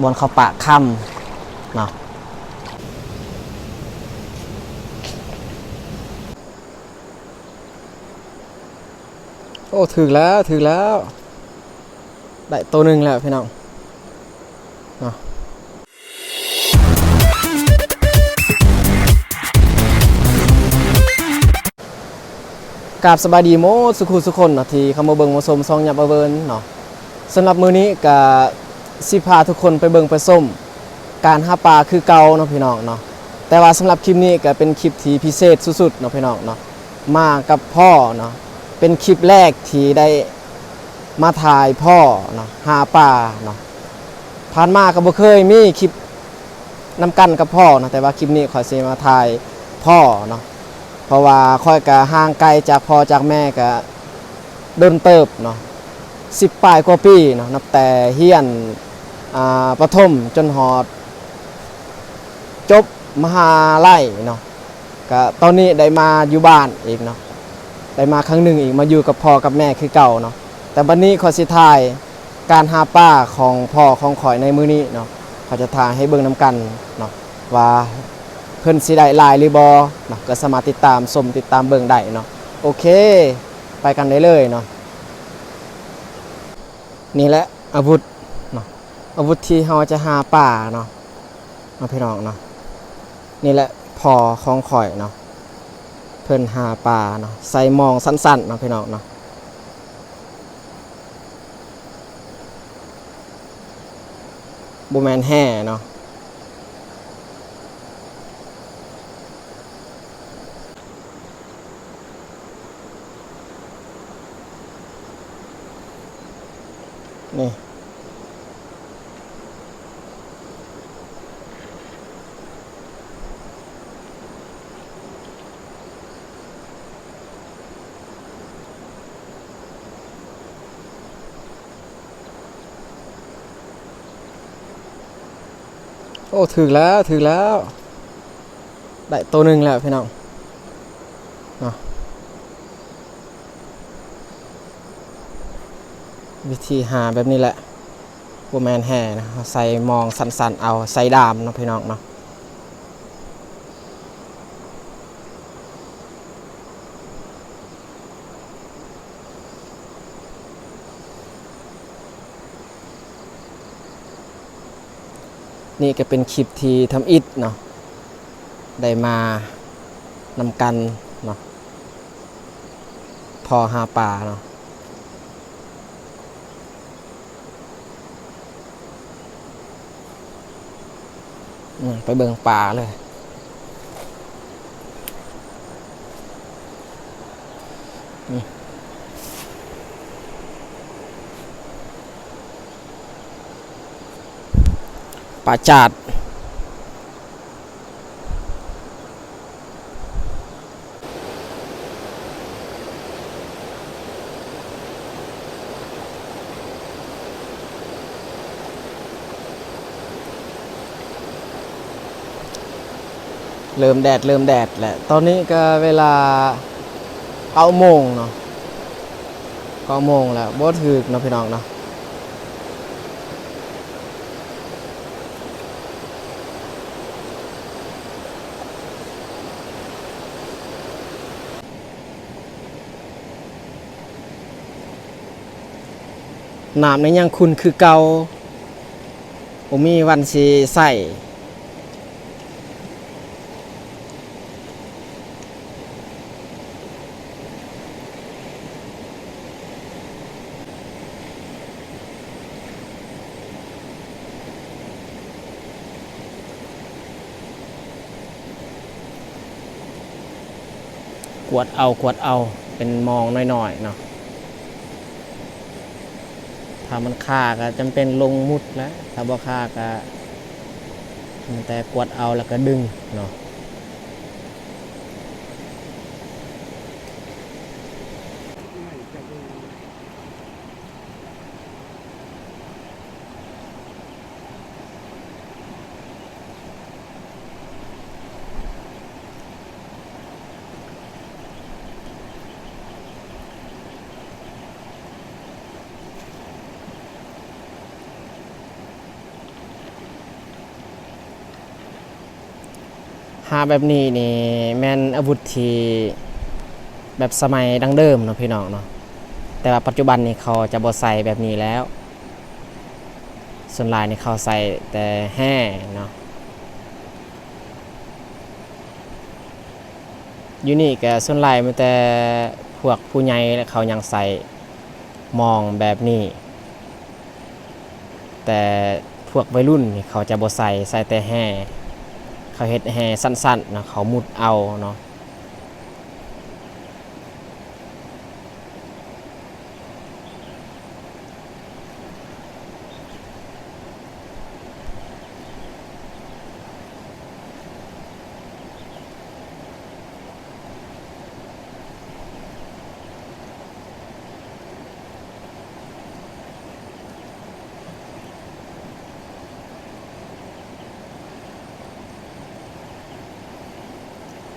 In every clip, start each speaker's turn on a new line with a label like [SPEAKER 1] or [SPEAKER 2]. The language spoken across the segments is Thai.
[SPEAKER 1] บนเขาปะคำเนาะโอ้ถึงแล้วถึงแล้ว ได้ตัวหนึ่งแล้วพี่น้องเนาะกาบสบายดีโมสุขุสุคนเนาะที่ข้ามาเบิงมาชมซองยับเอาเบินเนาะสำหรับมือนี้ก็ สิพาทุกคนไปเบิ่งไปส้ม การหาปลาคือเก่าเนาะพี่น้องเนาะแต่ว่าสำหรับคลิปนี้ก็เป็นคลิปที่พิเศษสุดๆเนาะพี่น้องเนาะมากับพ่อเนาะเป็นคลิปแรกที่ได้มาถ่ายพ่อเนาะหาป่าเนาะผ่านมาก็บ่เคยมีคลิปนำกันกับพ่อเนาะแต่ว่าคลิปนี้ขอยสิมาถ่ายพ่อเนาะเพราะว่าค่อยก็ห่างไกลจากพ่อจากแม่ก็เดินเติบเนาะสิบปลายกว่าปีเนาะนับแต่เฮียน ประถมจนหอด จบมหาลัยเนาะก็ตอนนี้ได้มาอยู่บ้านอีกเนาะได้มาครั้งหนึ่งอีกมาอยู่กับพ่อกับแม่คือเก่าเนาะแต่บัดนนี้ขอสิทายการหาป้าของพ่อของข่อยในมือนี้เนาะเขาจะทายให้เบิ่งน้ำกันเนาะว่าเพิ่อนสิได้ลายหรือบ่เนาะก็สามารถติดตามชมติดตามเบิ่งได้เนาะโอเค ไปกันได้เลยเนาะนี่แหละอาวุธ อาวุธที่เราจะหาป่าเนาะเอาพี่น้องเนาะนี่แหละพอของข่อยเนาะเพิ่นหาป่าเนาะใส่มองสั้นๆเนาะพี่น้องเนาะบูแมนแห่เนาะนี่ โอ้ถึงแล้วถึงแล้ว ได้ตัวหนึ่งแล้วพี่น้องวิธีหาแบบนี้แหละบูแมนแห่นะใส่มองสันๆเอาใส่ดามเนาะพี่น้องเนาะ นี่ก็เป็นคลิปที่ทำอิฐเนาะได้มานำกันเนาะพอหาปลาเนาะไปเบิ่งปลาเลยนี่ ปลาจาดเริ่มแดดเริ่มแดดแหละ ตอนนี้ก็เวลาเก้าโมงเนาะเก้าโมงแล้วบ่ถึกเนาะพี่น้องเนาะ น้ำในยังคุณคือเกาผมมีวันสีใส่กวดเอากวดเอาเป็นมองน้อยๆเนาะ ถ้ามันค่าก็จำเป็นลงมุดแล้วถ้าบ่ค่าก็แต่กวดเอาแล้วก็ดึงเนาะาแบบนี้นี่แม่นอาวุธที่แบบสมัยดั้งเดิมเนาะพี่น้องเนาะแต่ว่าปัจจุบันนี่เขาจะบ่ใส่แบบนี้แล้ว ส่วนลายนี่เขาใส่แต่แห่เนาะอยู่นี่ก็ส่วนลายมีแต่พวกผู้ใหญ่เขายังใส่มองแบบนี้ แต่พวกวัยรุ่นนี่เขาจะบ่ใส่ใส่แต่แห่ เขาเฮ็ดแห่สั้นๆนะเขามุดเอาเนาะ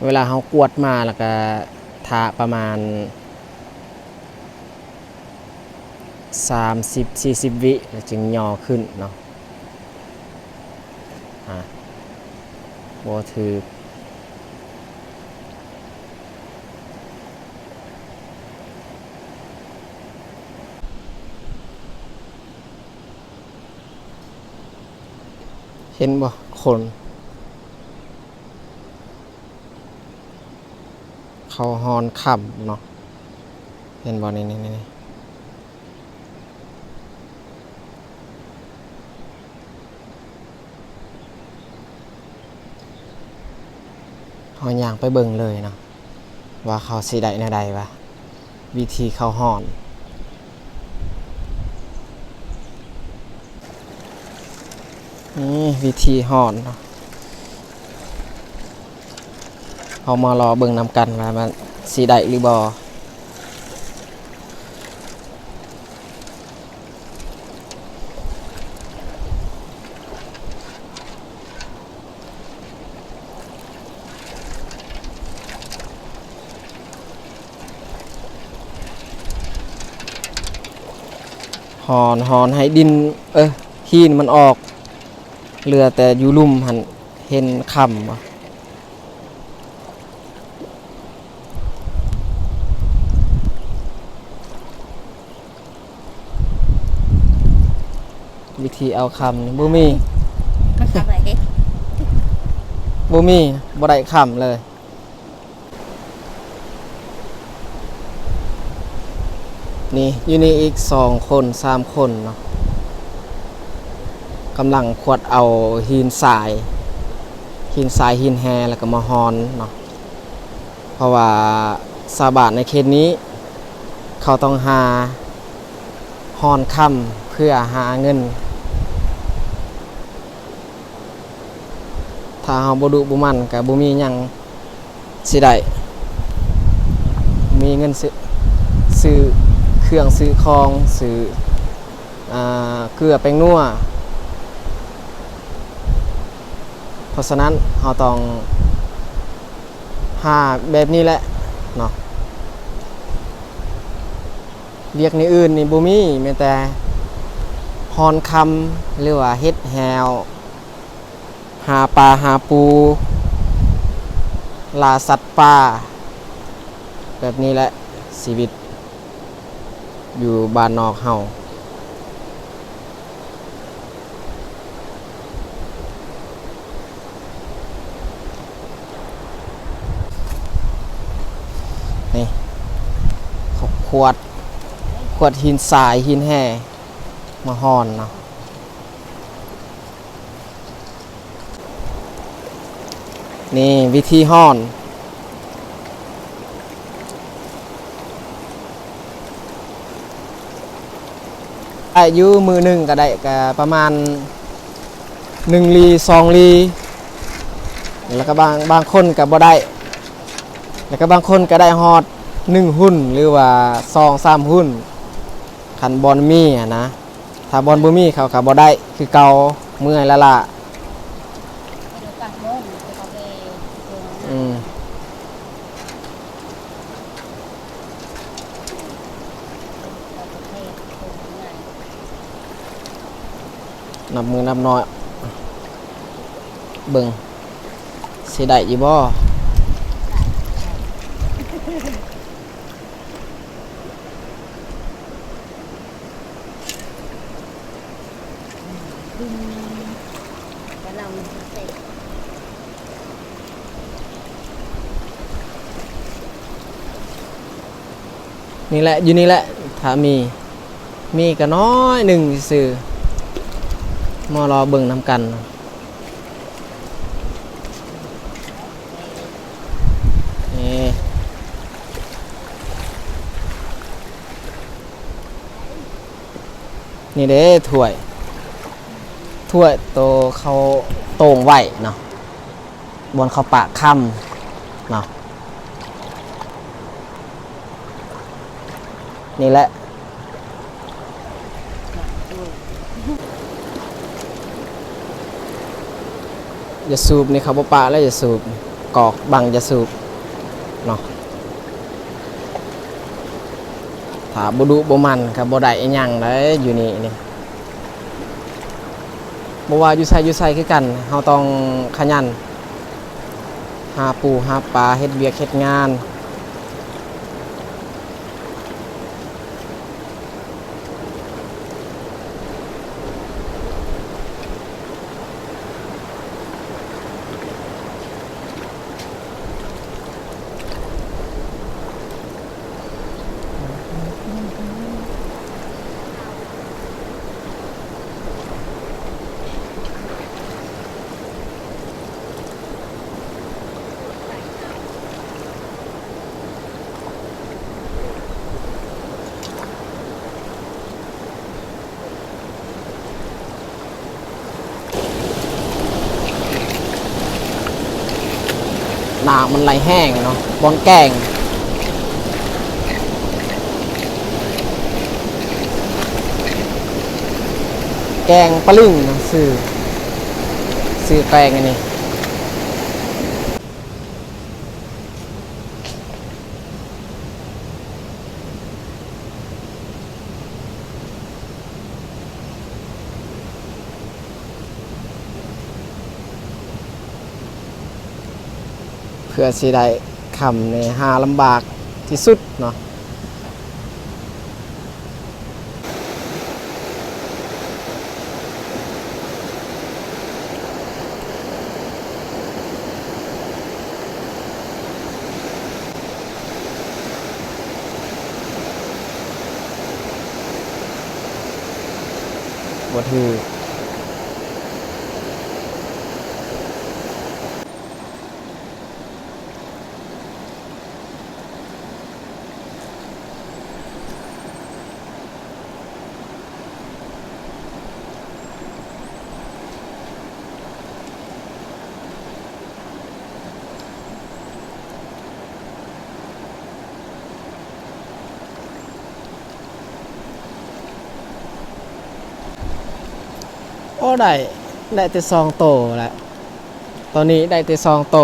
[SPEAKER 1] เวลาเขากวดมาแล้วก็ทาประมาณ 30-40 วิแล้วจึงย่อขึ้นเนาะอะบ่ถือเห็นบ่คน เขาฮอนขับเนาะเห็นบ่นี่นี่นี่เฮาย่างไปเบิ่งเลยเนาะว่าเขาสิได้แนใดวะวิธีเขาฮอนนี่วิธีฮอนเนาะ เขามารอเบิ่งนำกันว่ามันสีได้หรือบอหอนหอนให้ดิน เออหินมันออก เหลือแต่อยู่ลุ่มหันเห็นคำบ่ วิธีเอาคำนี่บ่มี
[SPEAKER 2] ทำอะไรเด็ก
[SPEAKER 1] บ่มีบ่ได้คำเลย นี่อยู่นี่อีกสองคนสามคนเนาะกำลังขวดเอาหินทราย หินทรายหินแฮแล้วก็มาฮอนเนาะเพราะว่าสาบานในเขตนี้ เขาต้องหาฮอนคำเพื่อหาเงิน ถ้าเฮาบ่ดุบ่มันก็บ่มีหยังสิได้มีเงินซื้อเครื่องซื้อของซื้ออ่าเกลือแป้งนัวเพราะฉะนั้นเฮาต้องหาแบบนี้แหละเนาะเรียกในอื่นนี่บ่มีแม้แต่ฮอนคำหรือว่าเฮ็ดแฮว หาปลาหาปูล่าสัตว์ป่าแบบนี้แหละชีวิต อยู่บ้านนอกเฮานี่ขาขวด ขวดหินทรายหินแห่มาห่อนเนาะ นี่วิธีห่อน อายุมือหนึ่งก็ได้ก็ประมาณหนึ่งลีสองลี แล้วก็บางบางคนก็บ่ได้ แล้วก็บางคนก็ได้ฮอดหนึ่งหุ้นหรือว่าสองสามหุ้นคันบอลมีอะนะถ้าบอลบ่มีเขาก็บ่ได้คือเกาเมื่อยล้วล่ะ
[SPEAKER 2] เดี๋ยวตั้งโมงเดี๋ยวเขาไปลง
[SPEAKER 1] อืม
[SPEAKER 2] ประเทศตรงไห น
[SPEAKER 1] นับมือนับน้อย เบิ่งสิได้อีบ่
[SPEAKER 2] แล้วเราเสร็จ
[SPEAKER 1] นี่แหละ อยู่นี่แหละ ถ้ามี มีก็น้อยหนึ่งซื่อ มารอเบิ่งนำกัน นี่นี่เด้ถ้วย ถ้วยโตเขาโต่งไหวเนาะบนเขาปะค่ำเนาะนี่แหละ อย่าสูบนี่เขาบ่ปะแล้วอย่าสูบกอกบังอย่าสูบเนาะถ้าบ่ดุบ่มันครับบ่ได้อีหยังไล้อยู่นี่นี่บ่ว่าอยู่ไสอยู่ไสคือกันเฮาต้องขยันหาปูหาปลาเฮ็ดเวียกเฮ็ดงานากมันไหลแห้งเนาะบอนแกงแกงปลาลึงเนาะซื้อซื้อแกงอันนี้ พื่อสิได้คำในหาลำบากที่สุดเนาะบ่ถือ ก็ได้ได้แต่ซองโตแหละตอนนี้ได้แต่ซองโต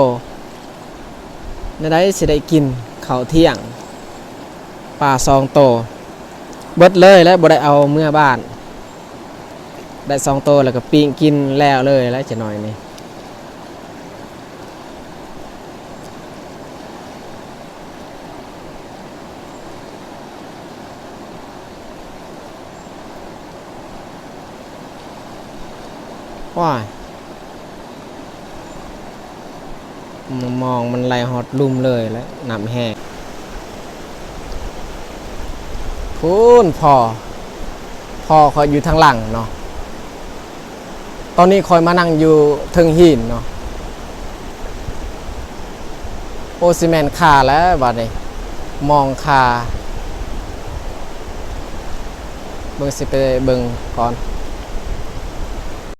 [SPEAKER 1] ในได้สิได้กินเขาเที่ยงป่าซองโตเบิดเลยแล้วบ่ได้เอาเมื่อบ้าน ได้ซองโตแล้วก็ปิ้งกินแล้วเลยแล้วจะหน่อยนี่ ว้ายมองมันไหลฮอตลุ่มเลยแล้วน้ำแห้งพูนพอพอคอยอยู่ทางหลังเนาะตอนนี้คอยมานั่งอยู่ทึงหินเนาะโอซิแมนคาแล้วบัดนี้มองคาเบิ่งสิไปเบิ่งก่อน